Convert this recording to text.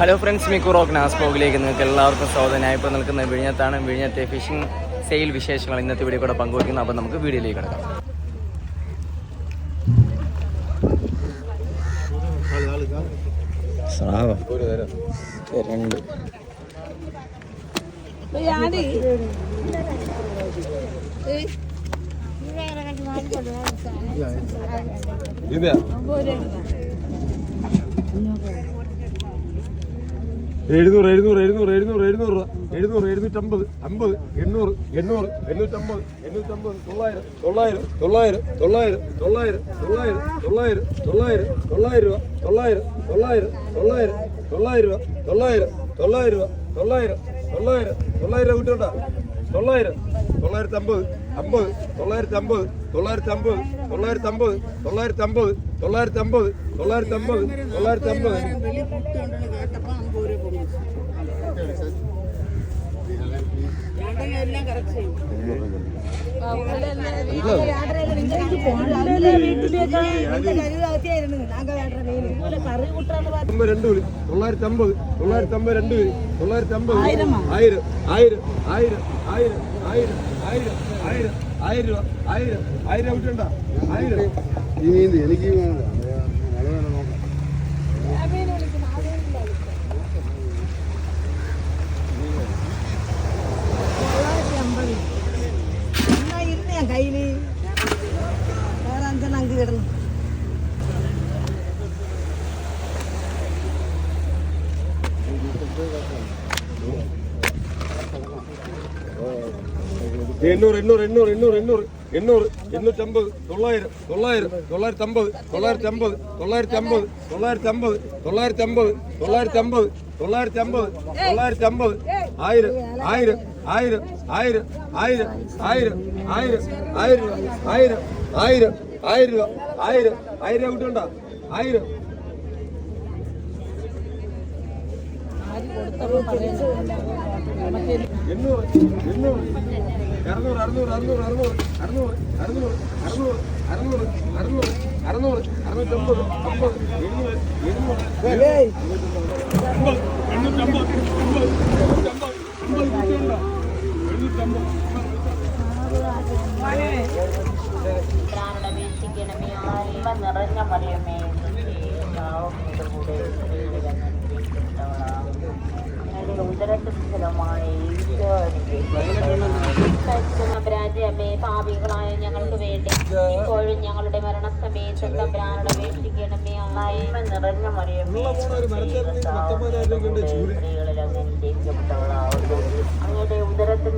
Hello friends മിക്കു റോക്ക് നാസ് ബ്ലോഗിലേക്ക് നിങ്ങൾക്ക് എല്ലാവർക്കും സ്വാഗതം. ഞാൻ ഇപ്പോൾ നിൽക്കുന്ന വിഴിഞ്ഞത്താണ്. വിഴിഞ്ഞത്തെ ഫിഷിംഗ് സെയിൽ വിശേഷങ്ങൾ ഇന്നത്തെ വീഡിയോ കൂടെ പങ്കുവയ്ക്കുന്നു. അപ്പോൾ നമുക്ക് വീഡിയോയിലേക്ക് കിടക്കാം. ഇതാ രണ്ട്. ആടി എഴുന്നൂറ് എഴുന്നൂറ് എഴുന്നൂറ് എഴുന്നൂറ് എഴുന്നൂറ് രൂപ എഴുന്നൂറ് എഴുന്നൂറ്റമ്പത് അമ്പത് എണ്ണൂറ് എണ്ണൂറ് എണ്ണൂറ്റമ്പത് എണ്ണൂറ്റമ്പത് തൊള്ളായിരം തൊള്ളായിരം തൊള്ളായിരം തൊള്ളായിരം തൊള്ളായിരം തൊള്ളായിരം തൊള്ളായിരം തൊള്ളായിരം തൊള്ളായിരം രൂപ തൊള്ളായിരം തൊള്ളായിരം തൊള്ളായിരം തൊള്ളായിരം രൂപ തൊള്ളായിരം തൊള്ളായിരം രൂപ തൊള്ളായിരം തൊള്ളായിരം തൊള്ളായിരം കിട്ടണ്ട തൊള്ളായിരം തൊള്ളായിരത്തി അമ്പത് അമ്പത് തൊള്ളായിരത്തി അമ്പത് തൊള്ളായിരത്തി അമ്പത് തൊള്ളായിരത്തി അമ്പത് തൊള്ളായിരത്തി അമ്പത് തൊള്ളായിരത്തി അമ്പത് തൊള്ളായിരത്തി അമ്പത് തൊള്ളായിരത്തി അമ്പത് രണ്ട് വിളി തൊള്ളായിരത്തി അമ്പത് തൊള്ളായിരത്തി അമ്പത് രണ്ട് വിളി തൊള്ളായിരത്തി അമ്പത് ആയിരം ആയിരം ആയിരം ആയിരം ആയിരം ആയിരം. ആയിരം ആയിരം ആയിരം. രൂപ ആയിരം ആയിരം വിട്ടണ്ട ആയിരം എനിക്ക് ഞാൻ കയ്യിൽ വേറെ അഞ്ചെണ്ണം അങ്ക് കിടന്നു എണ്ണൂറ് എണ്ണൂറ് എണ്ണൂറ് എണ്ണൂറ് എണ്ണൂറ് എണ്ണൂറ് എണ്ണൂറ്റമ്പത് തൊള്ളായിരം തൊള്ളായിരം തൊള്ളായിരത്തി അമ്പത് തൊള്ളായിരത്തി അമ്പത് തൊള്ളായിരത്തി അമ്പത് തൊള്ളായിരത്തി അമ്പത് തൊള്ളായിരത്തി അമ്പത് തൊള്ളായിരത്തി അമ്പത് തൊള്ളായിരത്തി അമ്പത് തൊള്ളായിരത്തി അമ്പത് ആയിരം ആയിരം ആയിരം ആയിരം ആയിരം ആയിരം ആയിരം ആയിരം ആയിരം ആയിരം ആയിരം രൂപ ആയിരം ആയിരം കിട്ടണ്ട ആയിരം എണ്ണൂറ് എണ്ണൂറ് അറുന്നൂറ് അറുന്നൂറ് അറുന്നൂറ് അറുന്നൂറ് അറുന്നൂറ് അറുന്നൂറ് അറുന്നൂറ് അറുന്നൂറ് അറുന്നൂറ് അറുന്നൂറ് അറുന്നൂറ്റമ്പത് അമ്പത് എഴുന്നൂറ് എഴുന്നൂറ് എണ്ണൂറ്റമ്പത് അമ്പത് എണ്ണൂറ്റമ്പത് അമ്പത് കിട്ടിയുണ്ടോ എണ്ണൂറ്റമ്പത് നിറഞ്ഞ മറിയമേ സുന്ദരസുസ്ഥലമായ പാപികളായ ഞങ്ങൾക്ക് വേണ്ടി ഇപ്പോഴും ഞങ്ങളുടെ മരണസമയത്ത് തമ്പ്രാനോട് അപേക്ഷിക്കണമേ അമ്മ നിറഞ്ഞ മറിയമ്മേ അങ്ങയുടെ ഉദരത്തിൽ